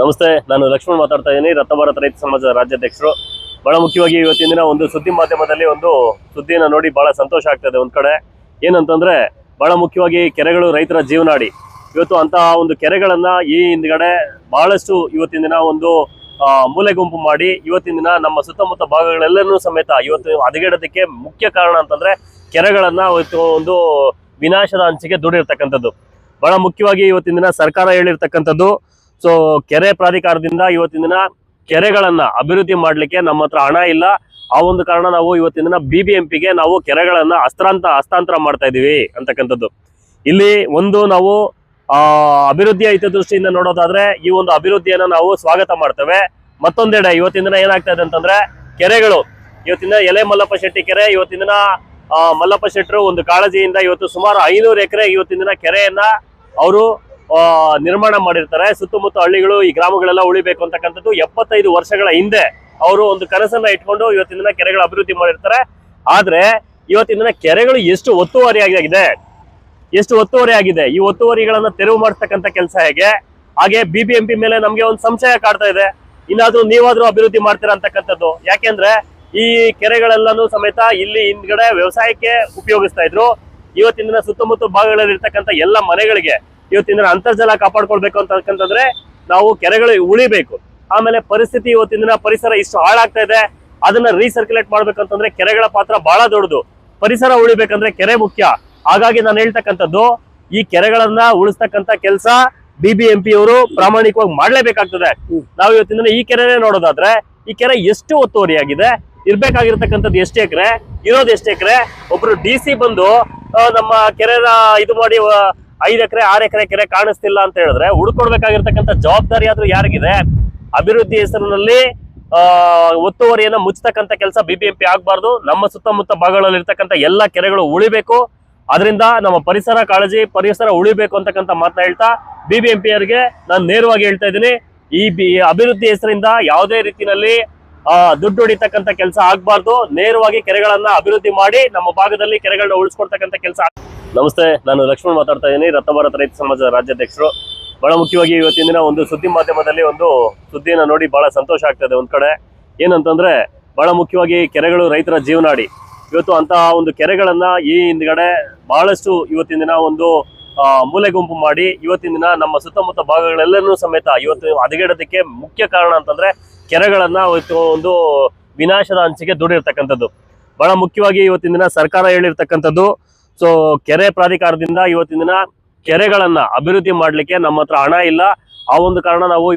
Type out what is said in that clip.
ನಮಸ್ತೆ, ನಾನು ಲಕ್ಷ್ಮಣ್ ಮಾತಾಡ್ತಾ ಇದ್ದೀನಿ ರತ್ನಭಾರತ ರೈತ ಸಮಾಜದ ರಾಜ್ಯಾಧ್ಯಕ್ಷರು. ಬಹಳ ಮುಖ್ಯವಾಗಿ ಇವತ್ತಿನ ದಿನ ಒಂದು ಸುದ್ದಿ ಮಾಧ್ಯಮದಲ್ಲಿ ಒಂದು ಸುದ್ದಿಯನ್ನು ನೋಡಿ ಬಹಳ ಸಂತೋಷ ಆಗ್ತದೆ ಒಂದು ಕಡೆ. ಏನಂತಂದ್ರೆ, ಬಹಳ ಮುಖ್ಯವಾಗಿ ಕೆರೆಗಳು ರೈತರ ಜೀವನಾಡಿ. ಇವತ್ತು ಅಂತಹ ಒಂದು ಕೆರೆಗಳನ್ನ ಈ ಹಿಂದ್ಗಡೆ ಬಹಳಷ್ಟು ಇವತ್ತಿನ ದಿನ ಒಂದು ಮೂಲೆ ಗುಂಪು ಮಾಡಿ ಇವತ್ತಿನ ದಿನ ನಮ್ಮ ಸುತ್ತಮುತ್ತ ಭಾಗಗಳೆಲ್ಲನೂ ಸಮೇತ ಇವತ್ತು ಹದಗೆಡೋದಕ್ಕೆ ಮುಖ್ಯ ಕಾರಣ ಅಂತಂದ್ರೆ ಕೆರೆಗಳನ್ನ ಇವತ್ತು ಒಂದು ವಿನಾಶದ ಅಂಚಿಗೆ ದುಡಿರ್ತಕ್ಕಂಥದ್ದು ಬಹಳ ಮುಖ್ಯವಾಗಿ ಇವತ್ತಿನ ದಿನ ಸರ್ಕಾರ ಹೇಳಿರ್ತಕ್ಕಂಥದ್ದು ಸೊ ಕೆರೆ ಪ್ರಾಧಿಕಾರದಿಂದ ಇವತ್ತಿನ ದಿನ ಕೆರೆಗಳನ್ನ ಅಭಿವೃದ್ಧಿ ಮಾಡ್ಲಿಕ್ಕೆ ನಮ್ಮ ಹತ್ರ ಹಣ ಇಲ್ಲ. ಆ ಒಂದು ಕಾರಣ ನಾವು ಇವತ್ತಿನ ದಿನ ಬಿ ಬಿ ಎಂ ಪಿಗೆ ನಾವು ಕೆರೆಗಳನ್ನ ಹಸ್ತಾಂತ, ಹಸ್ತಾಂತರ ಮಾಡ್ತಾ ಇದೀವಿ ಅಂತಕ್ಕಂಥದ್ದು. ಇಲ್ಲಿ ಒಂದು ನಾವು, ಆ ಅಭಿವೃದ್ಧಿಯ ಹಿತದೃಷ್ಟಿಯಿಂದ ನೋಡೋದಾದ್ರೆ ಈ ಒಂದು ಅಭಿವೃದ್ಧಿಯನ್ನ ನಾವು ಸ್ವಾಗತ ಮಾಡ್ತೇವೆ. ಮತ್ತೊಂದೆಡೆ ಇವತ್ತಿನ ದಿನ ಏನಾಗ್ತಾ ಇದೆ ಅಂತಂದ್ರೆ ಕೆರೆಗಳು. ಇವತ್ತಿನ ಎಲೆ ಮಲ್ಲಪ್ಪ ಶೆಟ್ಟಿ ಕೆರೆ, ಇವತ್ತಿನ ದಿನ ಮಲ್ಲಪ್ಪ ಶೆಟ್ಟರು ಒಂದು ಕಾಳಜಿಯಿಂದ ಇವತ್ತು ಸುಮಾರು ಐನೂರು ಎಕರೆ ಇವತ್ತಿನ ದಿನ ಕೆರೆಯನ್ನ ಅವರು ನಿರ್ಮಾಣ ಮಾಡಿರ್ತಾರೆ. ಸುತ್ತಮುತ್ತ ಹಳ್ಳಿಗಳು, ಈ ಗ್ರಾಮಗಳೆಲ್ಲ ಉಳಿಬೇಕು ಅಂತಕ್ಕಂಥದ್ದು ಎಪ್ಪತ್ತೈದು ವರ್ಷಗಳ ಹಿಂದೆ ಅವರು ಒಂದು ಕನಸನ್ನ ಇಟ್ಕೊಂಡು ಇವತ್ತಿನ ದಿನ ಕೆರೆಗಳ ಅಭಿವೃದ್ಧಿ ಮಾಡಿರ್ತಾರೆ. ಆದ್ರೆ ಇವತ್ತಿನ ದಿನ ಕೆರೆಗಳು ಎಷ್ಟು ಒತ್ತುವರಿ ಆಗಿದೆ. ಎಷ್ಟು ಒತ್ತುವರಿ ಆಗಿದೆ. ಈ ಒತ್ತುವರಿಗಳನ್ನ ತೆರವು ಮಾಡ್ತಕ್ಕಂಥ ಕೆಲಸ ಹೇಗೆ. ಹಾಗೆ ಬಿಬಿಎಂಪಿ ಮೇಲೆ ನಮ್ಗೆ ಒಂದು ಸಂಶಯ ಕಾಡ್ತಾ ಇದೆ. ಇನ್ನಾದ್ರೂ ನೀವಾದ್ರೂ ಅಭಿವೃದ್ಧಿ ಮಾಡ್ತೀರಾ ಅಂತಕ್ಕಂಥದ್ದು. ಯಾಕೆಂದ್ರೆ ಈ ಕೆರೆಗಳೆಲ್ಲಾನು ಸಮೇತ ಇಲ್ಲಿ ಹಿಂದ್ಗಡೆ ವ್ಯವಸಾಯಕ್ಕೆ ಉಪಯೋಗಿಸ್ತಾ ಇದ್ರು. ಇವತ್ತಿನ ದಿನ ಸುತ್ತಮುತ್ತ ಭಾಗಗಳಲ್ಲಿ ಇರ್ತಕ್ಕಂಥ ಎಲ್ಲ ಮನೆಗಳಿಗೆ ಇವತ್ತಿನ ಅಂತರ್ಜಲ ಕಾಪಾಡ್ಕೊಳ್ಬೇಕು ಅಂತಕ್ಕಂತಂದ್ರೆ ನಾವು ಕೆರೆಗಳು ಉಳಿಬೇಕು. ಆಮೇಲೆ ಪರಿಸ್ಥಿತಿ ಇವತ್ತಿನ ಪರಿಸರ ಇಷ್ಟು ಹಾಳಾಗ್ತಾ ಇದೆ. ಅದನ್ನ ರೀಸರ್ಕ್ಯುಲೇಟ್ ಮಾಡ್ಬೇಕಂತಂದ್ರೆ ಕೆರೆಗಳ ಪಾತ್ರ ಬಹಳ ದೊಡ್ಡದು. ಪರಿಸರ ಉಳಿಬೇಕಂದ್ರೆ ಕೆರೆ ಮುಖ್ಯ. ಹಾಗಾಗಿ ನಾನು ಹೇಳ್ತಕ್ಕಂಥದ್ದು, ಈ ಕೆರೆಗಳನ್ನ ಉಳಿಸ್ತಕ್ಕಂಥ ಕೆಲಸ ಬಿ ಬಿ ಎಂ ಪಿ ಅವರು ಪ್ರಾಮಾಣಿಕವಾಗಿ ಮಾಡ್ಲೇಬೇಕಾಗ್ತದೆ. ನಾವು ಇವತ್ತಿನ ಈ ಕೆರೆನೇ ನೋಡೋದಾದ್ರೆ, ಈ ಕೆರೆ ಎಷ್ಟು ಒತ್ತುವರಿಯಾಗಿದೆ, ಇರ್ಬೇಕಾಗಿರ್ತಕ್ಕಂಥದ್ದು ಎಷ್ಟು ಎಕರೆ, ಇರೋದು ಎಷ್ಟು ಎಕರೆ, ಒಬ್ರು ಡಿ ಸಿ ಬಂದು ನಮ್ಮ ಕೆರೆನ ಇದು ಮಾಡಿ ಐದ್ ಎಕರೆ, ಆರು ಎಕರೆ ಕೆರೆ ಕಾಣಿಸ್ತಿಲ್ಲ ಅಂತ ಹೇಳಿದ್ರೆ ಉಳ್ಕೊಡ್ಬೇಕಾಗಿರ್ತಕ್ಕಂಥ ಜವಾಬ್ದಾರಿ ಆದ್ರೂ ಯಾರಿಗಿದೆ? ಅಭಿವೃದ್ಧಿ ಹೆಸರಿನಲ್ಲಿ ಒತ್ತುವರಿಯನ್ನು ಮುಚ್ಚತಕ್ಕಂಥ ಕೆಲಸ ಬಿಬಿಎಂಪಿ ಆಗಬಾರ್ದು. ನಮ್ಮ ಸುತ್ತಮುತ್ತ ಭಾಗಗಳಲ್ಲಿ ಇರ್ತಕ್ಕಂಥ ಎಲ್ಲ ಕೆರೆಗಳು ಉಳಿಬೇಕು. ಅದರಿಂದ ನಮ್ಮ ಪರಿಸರ ಕಾಳಜಿ, ಪರಿಸರ ಉಳಿಬೇಕು ಅಂತಕ್ಕಂಥ ಮಾತನ್ನ ಹೇಳ್ತಾ ಬಿಬಿಎಂಪಿ ಅವರಿಗೆ ನಾನು ನೇರವಾಗಿ ಹೇಳ್ತಾ ಇದ್ದೀನಿ. ಈ ಬಿ ಅಭಿವೃದ್ಧಿ ಹೆಸರಿಂದ ಯಾವುದೇ ರೀತಿಯಲ್ಲಿ ದುಡ್ಡು ಹೊಡಿತಕ್ಕಂಥ ಕೆಲಸ ಆಗ್ಬಾರ್ದು. ನೇರವಾಗಿ ಕೆರೆಗಳನ್ನ ಅಭಿವೃದ್ಧಿ ಮಾಡಿ ನಮ್ಮ ಭಾಗದಲ್ಲಿ ಕೆರೆಗಳನ್ನ ಉಳಿಸ್ಕೊಡ್ತಕ್ಕಂಥ ಕೆಲಸ ನಮಸ್ತೆ, ನಾನು ಲಕ್ಷ್ಮಣ್ ಮಾತಾಡ್ತಾ ಇದ್ದೀನಿ ರತ್ನಭಾರತ ರೈತ ಸಮಾಜದ ರಾಜ್ಯಾಧ್ಯಕ್ಷರು. ಬಹಳ ಮುಖ್ಯವಾಗಿ ಇವತ್ತಿನ ದಿನ ಒಂದು ಸುದ್ದಿ ಮಾಧ್ಯಮದಲ್ಲಿ ಒಂದು ಸುದ್ದಿಯನ್ನು ನೋಡಿ ಬಹಳ ಸಂತೋಷ ಆಗ್ತದೆ ಒಂದು ಕಡೆ. ಏನಂತಂದ್ರೆ, ಬಹಳ ಮುಖ್ಯವಾಗಿ ಕೆರೆಗಳು ರೈತರ ಜೀವನಾಡಿ. ಇವತ್ತು ಅಂತಹ ಒಂದು ಕೆರೆಗಳನ್ನ ಈ ಹಿಂದ್ಗಡೆ ಬಹಳಷ್ಟು ಇವತ್ತಿನ ದಿನ ಒಂದು ಮೂಲೆ ಗುಂಪು ಮಾಡಿ ಇವತ್ತಿನ ದಿನ ನಮ್ಮ ಸುತ್ತಮುತ್ತ ಭಾಗಗಳೆಲ್ಲನೂ ಸಮೇತ ಇವತ್ತು ಹದಗೆಡೋದಕ್ಕೆ ಮುಖ್ಯ ಕಾರಣ ಅಂತಂದ್ರೆ ಕೆರೆಗಳನ್ನ ಇವತ್ತು ಒಂದು ವಿನಾಶದ ಅಂಚಿಗೆ ದುಡಿರ್ತಕ್ಕಂಥದ್ದು. ಬಹಳ ಮುಖ್ಯವಾಗಿ ಇವತ್ತಿನ ದಿನ ಸರ್ಕಾರ ಹೇಳಿರ್ತಕ್ಕಂಥದ್ದು ಸೊ ಕೆರೆ ಪ್ರಾಧಿಕಾರದಿಂದ ಇವತ್ತಿನ ದಿನ ಕೆರೆಗಳನ್ನ ಅಭಿವೃದ್ಧಿ ಮಾಡ್ಲಿಕ್ಕೆ ನಮ್ಮ ಹತ್ರ ಹಣ ಇಲ್ಲ. ಆ ಒಂದು ಕಾರಣ ನಾವು